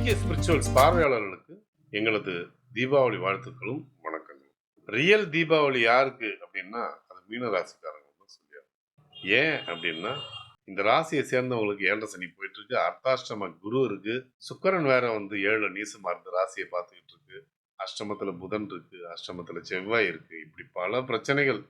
Decay spirituals பார்வையாளர்களுக்கு எங்களது தீபாவளி வாழ்த்துக்களும் வணக்கங்களும். ரியல் தீபாவளி யாருக்கு அப்படின்னா அது மீன ராசிக்காரங்களுக்கு சொல்லியாரு. ஏன் அப்படின்னா இந்த ராசியை சேர்ந்தவங்களுக்கு ஏழரை சனி போயிட்டு இருக்கு அர்த்தாஷ்டம குரு இருக்கு சுக்கரன் வேற வந்து ஏழு நீசமா இருந்து ராசியை பார்த்துக்கிட்டு இருக்கு. அஷ்டமத்துல புதன் இருக்கு அஷ்டமத்துல செவ்வாய் இருக்கு இப்படி பல பிரச்சனைகள்.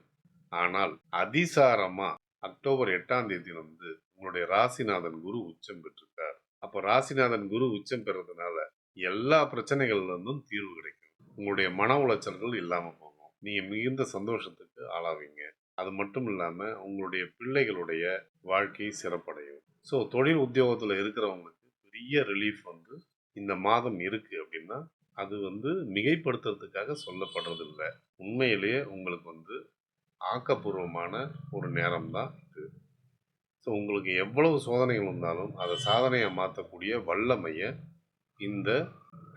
ஆனால் அதிசாரமா அக்டோபர் எட்டாம் தேதி வந்து உங்களுடைய ராசிநாதன் குரு உச்சம் பெற்றிருக்கார். அப்போ ராசிநாதன் குரு உச்சம் பெறதுனால எல்லா பிரச்சனைகள்லேருந்தும் தீர்வு கிடைக்கும். உங்களுடைய மன உளைச்சல்கள் இல்லாமல் போகும். நீங்கள் மிகுந்த சந்தோஷத்துக்கு ஆளாவீங்க. அது மட்டும் இல்லாமல் உங்களுடைய பிள்ளைகளுடைய வாழ்க்கை சிறப்படையும். ஸோ தொழில் உத்தியோகத்தில் இருக்கிறவங்களுக்கு பெரிய ரிலீஃப் வந்து இந்த மாதம் இருக்குது அப்படின்னா அது வந்து மிகைப்படுத்துறதுக்காக சொல்லப்படுறது இல்லை உண்மையிலேயே உங்களுக்கு வந்து ஆக்கப்பூர்வமான ஒரு நேரம் தான் இது. ஸோ உங்களுக்கு எவ்வளவு சோதனைகள் இருந்தாலும் அதை சாதனையாக மாற்றக்கூடிய வல்லமையை இந்த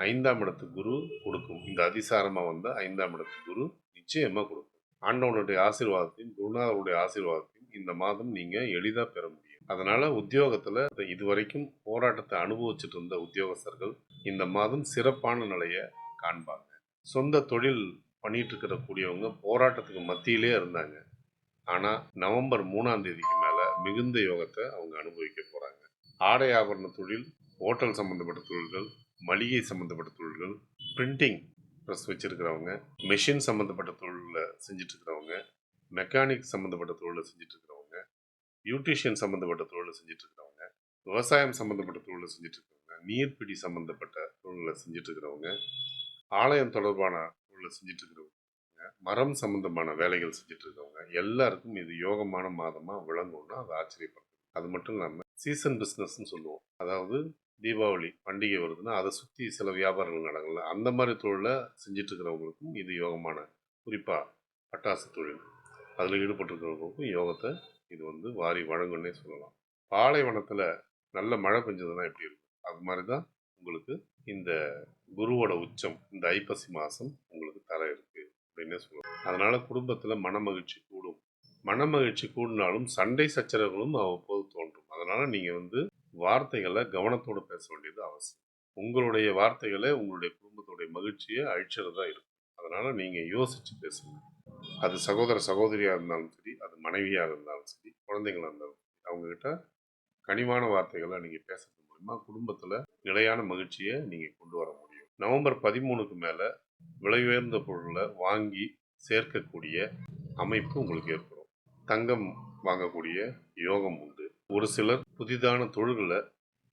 ஐந்தாம் இடத்து குரு கொடுக்கும். இந்த அதிசாரமாக வந்த ஐந்தாம் இடத்து குரு நிச்சயமாக கொடுக்கும். ஆண்டவனுடைய ஆசீர்வாதத்தையும் குருநாதருடைய ஆசீர்வாதத்தையும் இந்த மாதம் நீங்கள் எளிதாக பெற முடியும். அதனால் உத்தியோகத்தில் இதுவரைக்கும் போராட்டத்தை அனுபவிச்சுட்டு இருந்த உத்தியோகஸ்தர்கள் இந்த மாதம் சிறப்பான நிலையை காண்பாங்க. சொந்த தொழில் பண்ணிட்டு இருக்கிற கூடியவங்க போராட்டத்துக்கு மத்தியிலே இருந்தாங்க. ஆனால் நவம்பர் மூணாம் தேதிக்கு மேலே மிகுந்த யோகத்தை அவங்க அனுபவிக்க போகிறாங்க ஆடை ஆபரண தொழில் ஹோட்டல் சம்மந்தப்பட்ட தொழில்கள் மளிகை சம்மந்தப்பட்ட தொழில்கள் பிரிண்டிங் ப்ரெஸ் வச்சுருக்கிறவங்க மெஷின் சம்மந்தப்பட்ட தொழிலில் செஞ்சிட்ருக்கிறவங்க மெக்கானிக் சம்மந்தப்பட்ட தொழிலை செஞ்சிட்ருக்கிறவங்க பியூட்டிஷியன் சம்மந்தப்பட்ட தொழிலை செஞ்சிட்ருக்கிறவங்க விவசாயம் சம்மந்தப்பட்ட தொழிலை செஞ்சிட்ருக்கிறவங்க நீர்பிடி சம்மந்தப்பட்ட தொழிலை செஞ்சிட்ருக்கிறவங்க ஆலயம் தொடர்பான தொழிலை செஞ்சிட்ருக்கிறவங்க மரம் சம்பந்தமான வேலைகள் செஞ்சுட்டு இருக்கவங்க எல்லாருக்கும் இது யோகமான மாதமாக விளங்கும்னா அது ஆச்சரியப்படும். அது மட்டும் இல்லாமல் சீசன் பிஸ்னஸ்ன்னு சொல்லுவோம். அதாவது தீபாவளி பண்டிகை வருதுன்னா அதை சுற்றி சில வியாபாரங்கள் நடக்கல அந்த மாதிரி தொழிலை செஞ்சுட்டு இருக்கிறவங்களுக்கும் இது யோகமான குறிப்பாக பட்டாசு தொழில். அதில் ஈடுபட்டிருக்கிறவங்களுக்கும் யோகத்தை இது வந்து வாரி வழங்குன்னே சொல்லலாம். பாலைவனத்தில் நல்ல மழை பெஞ்சதுன்னா எப்படி இருக்கும்? அது மாதிரி தான் உங்களுக்கு இந்த குருவோட உச்சம் இந்த ஐப்பசி மாதம் அப்படின்னே சொல்லுவோம் அதனால குடும்பத்தில் மனமகிழ்ச்சி கூடும். மனமகிழ்ச்சி கூடினாலும் சண்டை சச்சரவுகளும் அவ்வப்போது தோன்றும். அதனால நீங்கள் வந்து வார்த்தைகளை கவனத்தோடு பேச வேண்டியது அவசியம். உங்களுடைய வார்த்தைகளை உங்களுடைய குடும்பத்துடைய மகிழ்ச்சியை அழிச்சதாக இருக்கும். அதனால நீங்கள் யோசிச்சு பேசுங்க. அது சகோதர சகோதரியாக இருந்தாலும் சரி அது மனைவியாக இருந்தாலும் சரி குழந்தைங்களாக இருந்தாலும் சரி அவங்கக்கிட்ட கனிவான வார்த்தைகளை நீங்கள் பேசுறது மூலிமா குடும்பத்தில் நிலையான மகிழ்ச்சியை நீங்கள் கொண்டு வர முடியும். நவம்பர் பதிமூணுக்கு மேலே விலை உயர்ந்த பொருளை வாங்கி சேர்க்கக்கூடிய அமைப்பு உங்களுக்கு ஏற்படும். தங்கம் வாங்கக்கூடிய யோகம் உண்டு. ஒரு சிலர் புதிதான தொழில்களை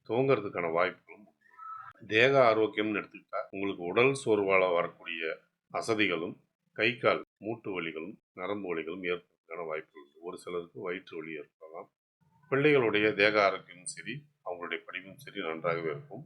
துவங்கிறதுக்கான வாய்ப்புகளும் உண்டு. தேக ஆரோக்கியம்னு எடுத்துக்கிட்டா உங்களுக்கு உடல் சோர்வால் வரக்கூடிய அசதிகளும் கை கால் மூட்டு வலிகளும் நரம்பு வலிகளும் ஏற்படுறதுக்கான வாய்ப்புகள் உண்டு. ஒரு சிலருக்கு வயிற்று வலி ஏற்படலாம். பிள்ளைகளுடைய தேக ஆரோக்கியமும் சரி அவங்களுடைய படிப்பும் சரி நன்றாகவே இருக்கும்.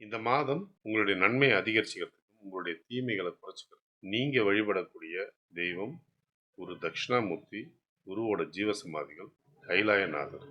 இந்த மாதம் உங்களுடைய நன்மையை அதிகரிச்சுக்கிறதுக்கும் உங்களுடைய தீமைகளை குறைச்சிக்கிறதுக்கும் நீங்கள் வழிபடக்கூடிய தெய்வம் குரு தட்சிணாமூர்த்தி குருவோட ஜீவசமாதிகள் கைலாயநாதர்.